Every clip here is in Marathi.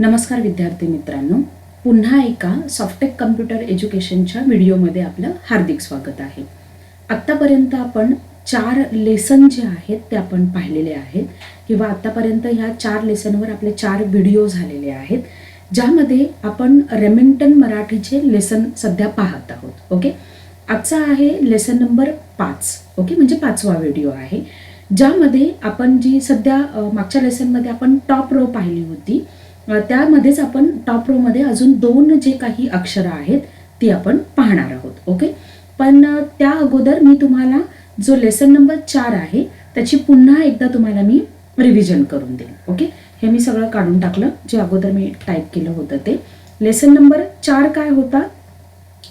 नमस्कार विद्यार्थी मित्रांनो. पुन्हा एका सॉफ्टेक कम्प्युटर एज्युकेशनच्या व्हिडिओमध्ये आपलं हार्दिक स्वागत आहे. आत्तापर्यंत आपण चार लेसन जे आहेत ते आपण पाहिलेले आहेत. किंवा आत्तापर्यंत ह्या चार लेसनवर आपले चार व्हिडिओ झालेले आहेत. ज्यामध्ये आपण रेमिंग्टन मराठीचे लेसन सध्या पाहत आहोत. ओके आजचा आहे लेसन नंबर पाच. ओके म्हणजे पाचवा व्हिडिओ आहे. ज्यामध्ये आपण जी सध्या मागच्या लेसनमध्ये आपण टॉप रो पाहिली होती. त्यामध्येच आपण टॉप रोमध्ये अजून दोन जे काही अक्षरं आहेत ती आपण पाहणार आहोत ओके पण त्या अगोदर मी तुम्हाला जो लेसन नंबर चार आहे त्याची पुन्हा एकदा तुम्हाला मी रिव्हिजन करून देईन ओके हे मी सगळं काढून टाकलं जे अगोदर मी टाईप केलं होतं ते. लेसन नंबर चार काय होता?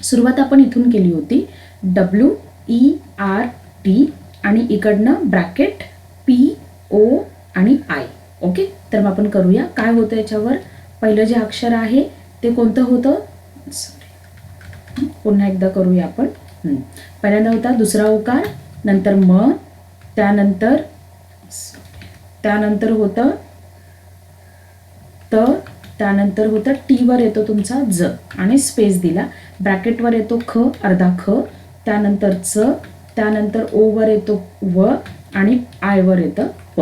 सुरुवात आपण इथून केली होती डब्ल्यू ई आर टी आणि इकडनं ब्रॅकेट पी ओ आणि आय ओके? तर मग आपण करूया. काय होतं याच्यावर? पहिलं जे अक्षर आहे ते कोणतं होतं? पुन्हा एकदा करूया आपण. पहिल्यांदा होता दुसरा उकार नंतर म त्यानंतर त्यानंतर होतं त त्यानंतर होतं टी वर येतो तुमचा ज आणि स्पेस दिला. ब्रॅकेटवर येतो ख अर्धा ख त्यानंतर च त्यानंतर ओवर येतो व आणि आयवर येतं प.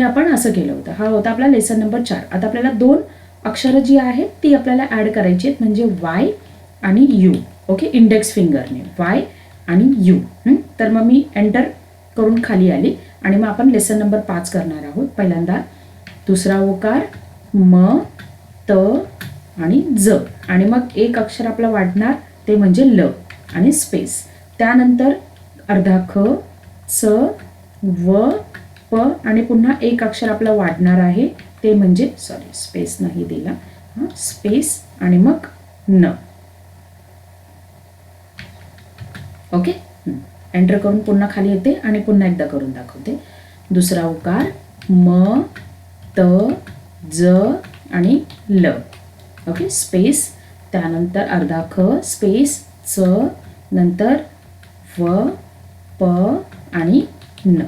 हे आपण असं केलं होतं. हा होता आपला लेसन नंबर चार. आता आपल्याला दोन अक्षरं जी आहेत ती आपल्याला ॲड करायची आहेत. म्हणजे वाय आणि यू ओके इंडेक्स फिंगरने वाय आणि यू तर मग मी एंटर करून खाली आली आणि मग आपण लेसन नंबर पाच करणार आहोत. पहिल्यांदा दुसरा ओकार म त आणि ज. आणि मग एक अक्षर आपलं वाढणार ते म्हणजे ल आणि स्पेस त्यानंतर अर्धा ख च व प आणि पुन्हा एक अक्षर आपला वाढणार आहे ते म्हणजे सॉरी स्पेस नाही दिला. हां स्पेस आणि मग न. ओके एंटर करून पुन्हा खाली येते आणि पुन्हा एकदा करून दाखवते. दुसरा उकार म त ज आणि ल. ओके स्पेस त्यानंतर अर्धा ख स्पेस च नंतर व प आणि न.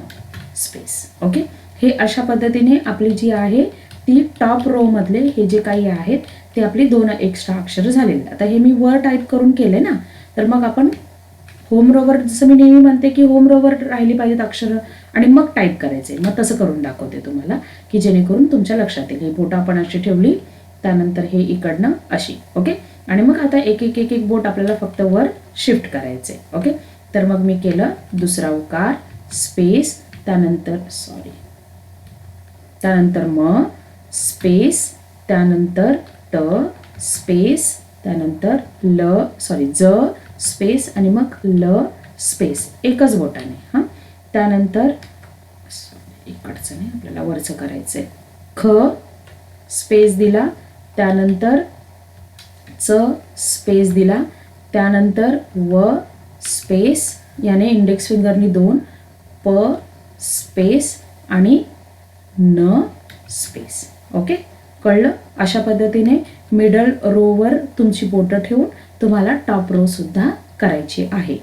स्पेस ओके हे अशा पद्धतीने आपली जी आहे ती टॉप रो मधले हे जे काही आहेत ते आपली दोन एक्स्ट्रा अक्षर झालेले. आता हे मी वर टाईप करून केले ना तर मग आपण होम रोवर जसं मी नेहमी म्हणते की होम रोवर राहिली पाहिजेत अक्षरं आणि मग टाईप करायचे मग तसं करून दाखवते तुम्हाला की जेणेकरून तुमच्या लक्षात येईल. ही बोटं आपण अशी ठेवली त्यानंतर हे इकडनं अशी ओके आणि मग आता एक एक एक एक बोट आपल्याला फक्त वर शिफ्ट करायचे ओके तर मग मी केलं दुसरा उकार स्पेस त्यानंतर सॉरी त्यानंतर म स्पेस त्यानंतर ट स्पेस त्यानंतर ल सॉरी ज स्पेस आणि मग ल स्पेस एकच बोटाने हां. त्यानंतर इकडचं नाही आपल्याला वरचं करायचं आहे ख स्पेस दिला त्यानंतर च स्पेस दिला त्यानंतर व स्पेस याने इंडेक्स फिंगरनी दोन प स्पेस आणि न स्पेस ओके कळलं? अशा पद्धतीने मिडल रोवर तुमची बोटं ठेवून तुम्हाला टॉप रो सुद्धा करायची आहे.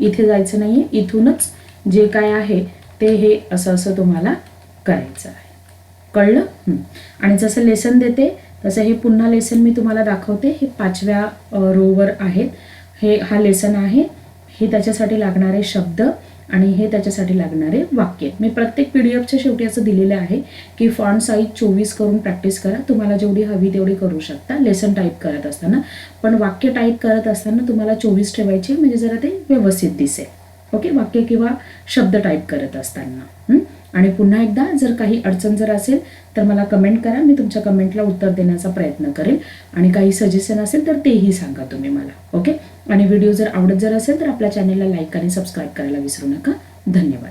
इथे जायचं नाहीये. इथूनच जे काय आहे ते हे असं असं तुम्हाला करायचं आहे. कळलं? आणि जसं लेसन देते तसं हे पुन्हा लेसन मी तुम्हाला दाखवते. हे पाचव्या रोवर आहेत. हे हा लेसन आहे. हे त्याच्यासाठी लागणारे शब्द आणि हे त्याच्यासाठी लागणारे वाक्य. मी प्रत्येक पी डी एफच्या शेवटी असं दिलेलं आहे की फॉन्ट साईज चोवीस करून प्रॅक्टिस करा. तुम्हाला जेवढी हवी तेवढी करू शकता. लेसन टाईप करत असताना. पण वाक्य टाईप करत असताना तुम्हाला चोवीस ठेवायचे म्हणजे जरा ते व्यवस्थित दिसेल. ओके वाक्य किंवा शब्द टाईप करत असताना. हं? आणि पुन्हा एकदा जर काही अडचण जर असेल तर मला कमेंट करा. मी तुमच्या कमेंटला उत्तर देण्याचा प्रयत्न करेल. आणि काही सजेशन असेल तर तेही सांगा तुम्ही मला. ओके आणि व्हिडिओ जर आवडत जर असेल तर आपल्या चॅनेलला लाईक आणि सबस्क्राईब करायला विसरू नका. धन्यवाद.